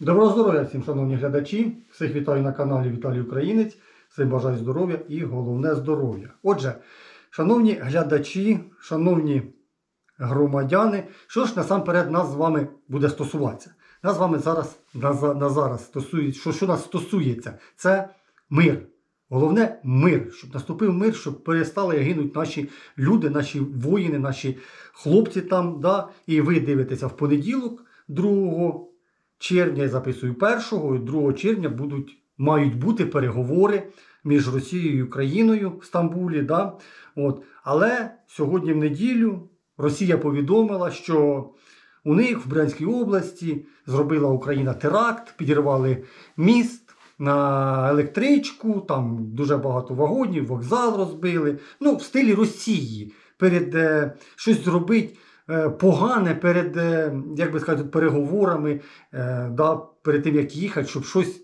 Доброго здоров'я всім, шановні глядачі. Всіх вітаю на каналі Віталій Українець. Всім бажаю здоров'я і головне здоров'я. Отже, шановні глядачі, шановні громадяни, що ж насамперед нас з вами буде стосуватися? Нас з вами зараз на, на зараз стосується, що, що нас стосується, це мир. Головне мир, щоб наступив мир, щоб перестали гинути наші люди, наші воїни, наші хлопці там. Да? І ви дивитеся в понеділок, 2 червня, я записую 1 і 2 червня будуть, мають бути переговори між Росією і Україною в Стамбулі. Да? От. Але сьогодні в неділю Росія повідомила, що у них в Брянській області зробила Україна теракт, підірвали міст на електричку, там дуже багато вагонів, вокзал розбили. Ну, в стилі Росії. Перед е, щось зробить погане перед, е, як би сказати, переговорами, е, да, перед тим як їхати, щоб щось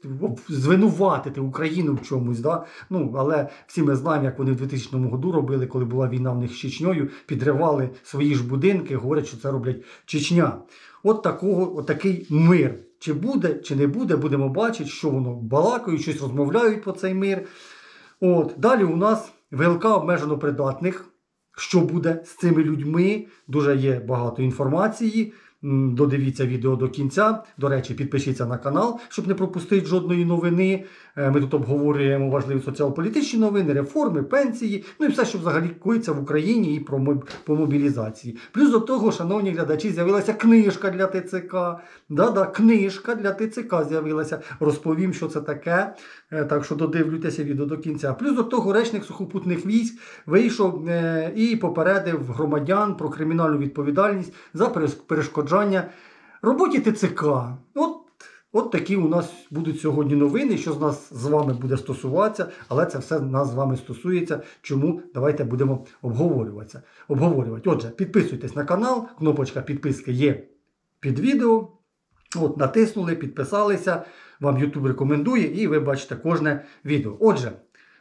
звинуватити Україну в чомусь. Да? Ну, але всі ми знаємо, як вони в 2000 году робили, коли була війна в них з Чечньою, підривали свої ж будинки, говорять, що це роблять Чечня. От такого, от такий мир. Чи буде, чи не буде, будемо бачити, що воно балакають, щось розмовляють про цей мир. От. Далі у нас ВЛК обмежено придатних. Що буде з цими людьми? Дуже є багато інформації. Додивіться відео до кінця. До речі, підпишіться на канал, щоб не пропустити жодної новини. Е, Ми тут обговорюємо важливі соціал-політичні новини, реформи, пенсії, ну і все, що взагалі коїться в Україні і про по мобілізації. Плюс до того, шановні глядачі, з'явилася книжка для ТЦК. Да-да, книжка для ТЦК з'явилася. Розповім, що це таке. Е, Так що додивлюйтеся відео до кінця. Плюс до того, речник сухопутних військ вийшов е, і попередив громадян про кримінальну відповідальність за перес- перешкоджання роботі ТЦК. От, от такі у нас будуть сьогодні новини, що з нас з вами буде стосуватися, але це все нас з вами стосується. Чому давайте будемо обговорюватися. обговорювати. Отже, підписуйтесь на канал, кнопочка підписки є під відео. От, натиснули, підписалися, вам YouTube рекомендує, і ви бачите кожне відео. Отже,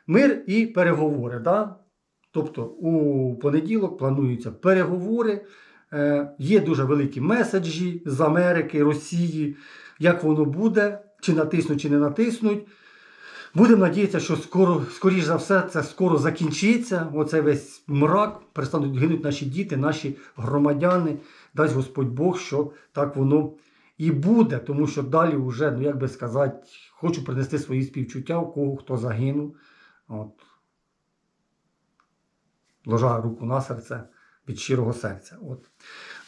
мир і переговори. Да? Тобто у понеділок плануються переговори. Е, є дуже великі меседжі з Америки, Росії. Як воно буде, чи натиснуть, чи не натиснуть. Будемо надіятися, що скоро, скоріш за все, це скоро закінчиться. Оцей весь мрак, перестануть гинути наші діти, наші громадяни. Дасть Господь Бог, що так воно і буде. Тому що далі вже, ну як би сказати, хочу принести свої співчуття у кого хто загинув. От. Ложа руку на серце від щирого серця. От.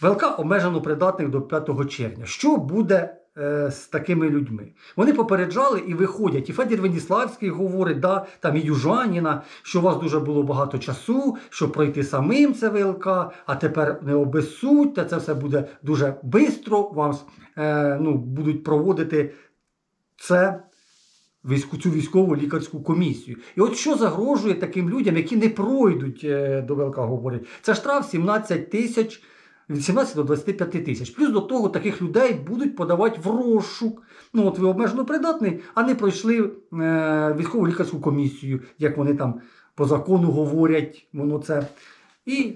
ВЛК обмежено придатних до 5 червня. Що буде е, з такими людьми? Вони попереджали і виходять. І Федір Веніславський говорить, да, там і Южаніна, що у вас дуже було багато часу, щоб пройти самим це ВЛК, а тепер не обезсудьте, це все буде дуже швидко, вам е, ну, будуть проводити це цю військову лікарську комісію. І от що загрожує таким людям, які не пройдуть е, до ВЛК, говорять, це штраф 17 тисяч. Від 17 до 25 тисяч. Плюс до того таких людей будуть подавати в розшук. Ну, от ви обмежено придатний, а не пройшли е, військову лікарську комісію, як вони там по закону говорять, воно це. І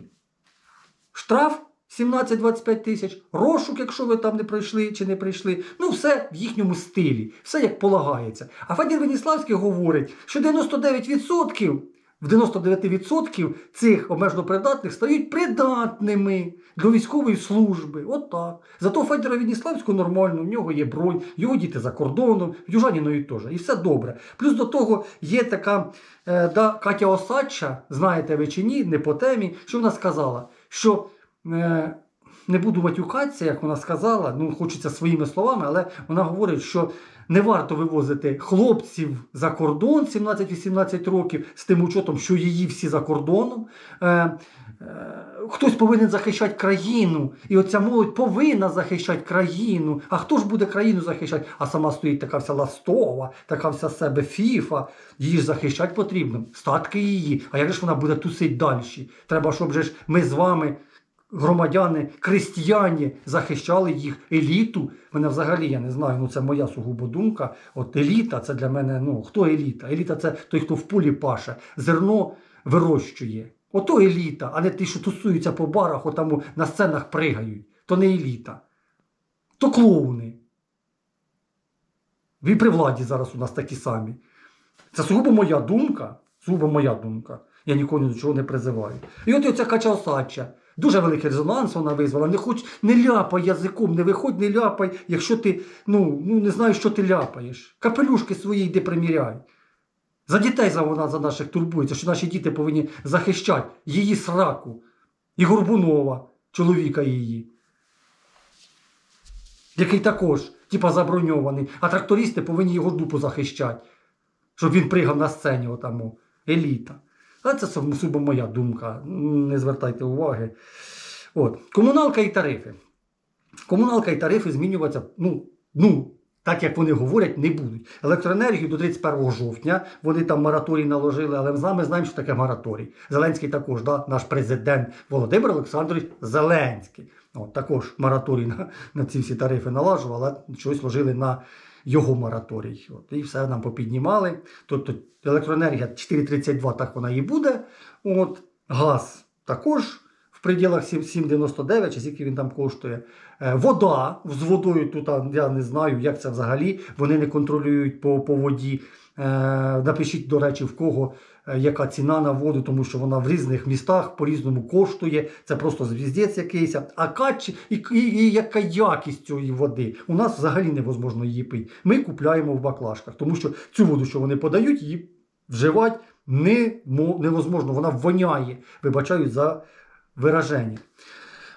штраф 17-25 тисяч, розшук, якщо ви там не пройшли чи не прийшли. Ну, все в їхньому стилі, все як полагається. А Федір Веніславський говорить, що 99%, в 99% цих обмежено придатних стають придатними до військової служби. От так. Зато Федора Веніславського нормально, в нього є бронь, його діти за кордоном, Южаніної теж. І все добре. Плюс до того є така е, да, Катя Осадча, знаєте ви чи ні, не по темі, що вона сказала, що. Не буду матюкатися, як вона сказала, ну хочеться своїми словами, але вона говорить, що не варто вивозити хлопців за кордон 17-18 років з тим учетом, що її всі за кордоном. Е, е, хтось повинен захищати країну, і оця молодь повинна захищати країну. А хто ж буде країну захищати? А сама стоїть така вся ластова, така вся себе фіфа. Її ж захищати потрібно. Статки її. А як ж вона буде тусити далі? Треба, щоб ж ми з вами громадяни, крестьяні захищали їх еліту. Мене взагалі я не знаю, ну це моя сугубо думка. От еліта це для мене, ну хто еліта? Еліта це той, хто в полі паше, зерно вирощує. Ото еліта, а не ті, що тусуються по барах, отам на сценах пригають. То не еліта. То клоуни. Ви при владі зараз у нас такі самі. Це сугубо моя думка. Сугубо моя думка. Я нікого ні до чого не призиваю. І от оця кача осадча. Дуже великий резонанс вона визвала. Не хоч не ляпай язиком, не виходь, не ляпай, якщо ти ну, ну не знаєш, що ти ляпаєш. Капелюшки свої йди приміряй. За дітей за вона за наших турбується, що наші діти повинні захищати її сраку. І Горбунова, чоловіка її. Який також, типа, заброньований, а трактористи повинні його дупу захищати, щоб він пригав на сцені, отаму. Еліта. А це сугубо моя думка. Не звертайте уваги. От. Комуналка і тарифи. Комуналка і тарифи змінюватися, ну, ну, так як вони говорять, не будуть. Електроенергію до 31 жовтня вони там мораторій наложили, але нами знаємо, що таке мораторій. Зеленський також, да, наш президент Володимир Олександрович Зеленський. От, також мораторій на, на ці всі тарифи налажував, але щось ложили на його мораторій. От, і все нам попіднімали. Тобто електроенергія 4,32, так вона і буде. От, газ також в пределах 7,99, чи скільки він там коштує. Е, Вода з водою тут я не знаю, як це взагалі. Вони не контролюють по, по воді. Е, Напишіть, до речі, в кого е, яка ціна на воду, тому що вона в різних містах по-різному коштує. Це просто звіздець якийсь. А кач, і, і, і яка якість цієї води? У нас взагалі невозможно її пити. Ми купляємо в баклажках, тому що цю воду, що вони подають, її вживати не, невозможно. Вона воняє. Вибачаю за вираження.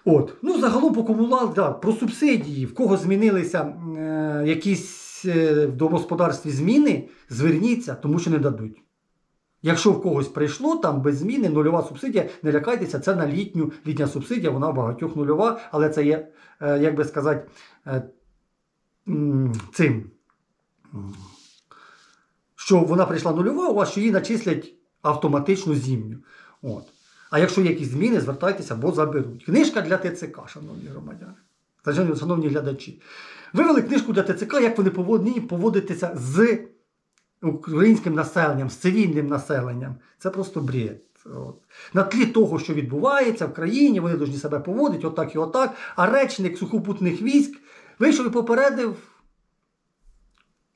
От. Ну, загалом по комунал, да, про субсидії, в кого змінилися е, якісь е, в домогосподарстві зміни, зверніться, тому що не дадуть. Якщо в когось прийшло там без зміни, нульова субсидія, не лякайтеся, це на літню. Літня субсидія, вона в багатьох нульова, але це є, е, як би сказати, е, цим. Що вона прийшла нульова, у вас що її начислять автоматично зімню. От. А якщо якісь зміни, звертайтеся, бо заберуть. Книжка для ТЦК, шановні громадяни. Шановні- глядачі. Вивели книжку для ТЦК, як вони повинні поводитися з українським населенням, з цивільним населенням. Це просто бред. От. На тлі того, що відбувається в країні, вони повинні себе поводити отак і отак. А речник сухопутних військ вийшов і попередив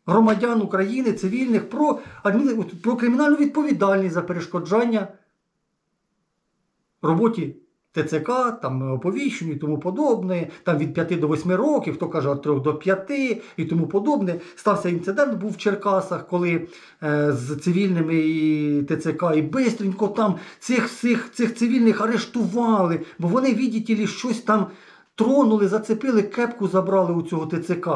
громадян України, цивільних про, про кримінальну відповідальність за перешкоджання роботі ТЦК, там оповіщенню і тому подобне, там від 5 до 8 років, хто каже від 3 до 5 і тому подобне. Стався інцидент, був в Черкасах, коли е, з цивільними і ТЦК, і бистренько там цих, цих, цих цивільних арештували, бо вони, видите ли, щось там тронули, зацепили, кепку забрали у цього ТЦК.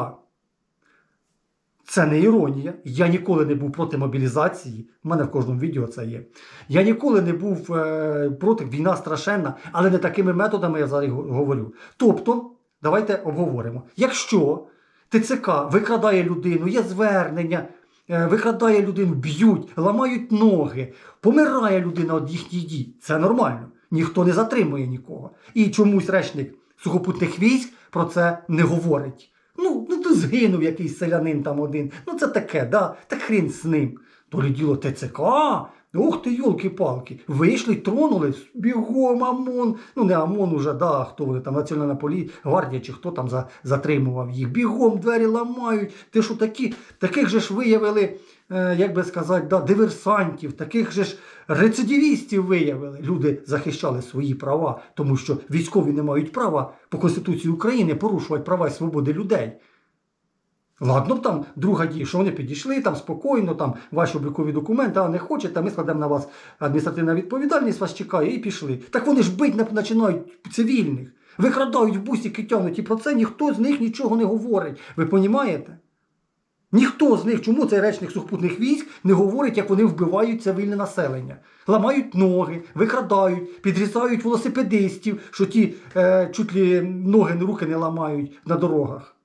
Це не іронія. Я ніколи не був проти мобілізації. У мене в кожному відео це є. Я ніколи не був е, проти війна страшенна, але не такими методами я зараз говорю. Тобто, давайте обговоримо. Якщо ТЦК викрадає людину, є звернення, е, викрадає людину, б'ють, ламають ноги, помирає людина від їхніх дій, це нормально. Ніхто не затримує нікого. І чомусь речник сухопутних військ про це не говорить. Ну, ну то згинув якийсь селянин там один. Ну це таке, да? так хрін з ним. Діло ТЦК. Ух ти, йолки-палки. Вийшли, тронули, бігом ОМОН. Ну не ОМОН уже, да, хто вони там, Національна полі... гвардія чи хто там за... затримував їх. Бігом двері ламають. Ти що такі, таких же ж виявили, е, як би сказати, да, диверсантів, таких же ж рецидивістів виявили. Люди захищали свої права, тому що військові не мають права по Конституції України порушувати права і свободи людей. Ладно, б там друга дія, що вони підійшли там спокійно, там ваші облікові документи, а не хочете, ми складемо на вас адміністративна відповідальність, вас чекає, і пішли. Так вони ж бить починають цивільних, викрадають в бусики тягнуть, і про це ніхто з них нічого не говорить. Ви розумієте? Ніхто з них, чому цей речник сухопутних військ не говорить, як вони вбивають цивільне населення. Ламають ноги, викрадають, підрізають велосипедистів, що ті е, чуть ли ноги, руки не ламають на дорогах.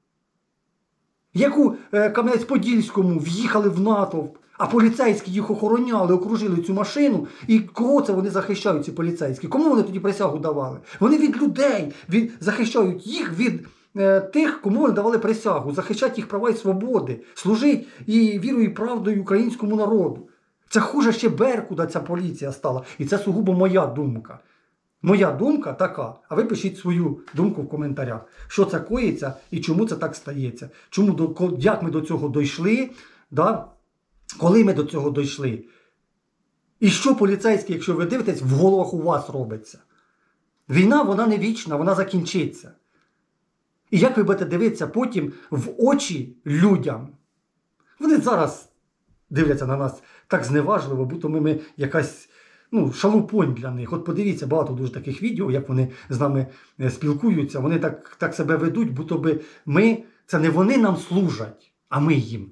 Як у е, Кам'янець-Подільському в'їхали в натовп, а поліцейські їх охороняли, окружили цю машину. І кого це вони захищають, ці поліцейські? Кому вони тоді присягу давали? Вони від людей від, захищають їх від е, тих, кому вони давали присягу, захищати їх права і свободи, служить і вірою і правдою українському народу. Це хуже ще Беркуда ця поліція стала. І це сугубо моя думка. Моя думка така, а ви пишіть свою думку в коментарях, що це коїться і чому це так стається. Чому до як ми до цього дійшли, да? коли ми до цього дійшли. І що поліцейські, якщо ви дивитесь, в головах у вас робиться. Війна вона не вічна, вона закінчиться. І як ви будете дивитися потім в очі людям? Вони зараз дивляться на нас так зневажливо, будто ми, ми якась ну, шалупонь для них. От подивіться, багато дуже таких відео, як вони з нами е, спілкуються. Вони так, так себе ведуть, будто би ми, це не вони нам служать, а ми їм.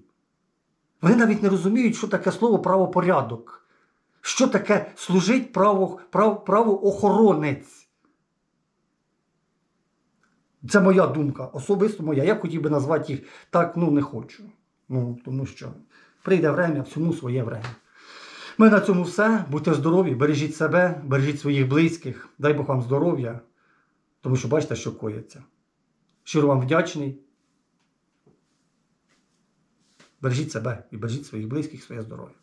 Вони навіть не розуміють, що таке слово правопорядок. Що таке служить право, прав, правоохоронець? Це моя думка, особисто моя. Я хотів би назвати їх так, ну не хочу. Ну, тому що прийде время, всьому своє время. Ми на цьому все. Будьте здорові, бережіть себе, бережіть своїх близьких. Дай Бог вам здоров'я, тому що бачите, що коїться. Щиро вам вдячний. Бережіть себе і бережіть своїх близьких, своє здоров'я.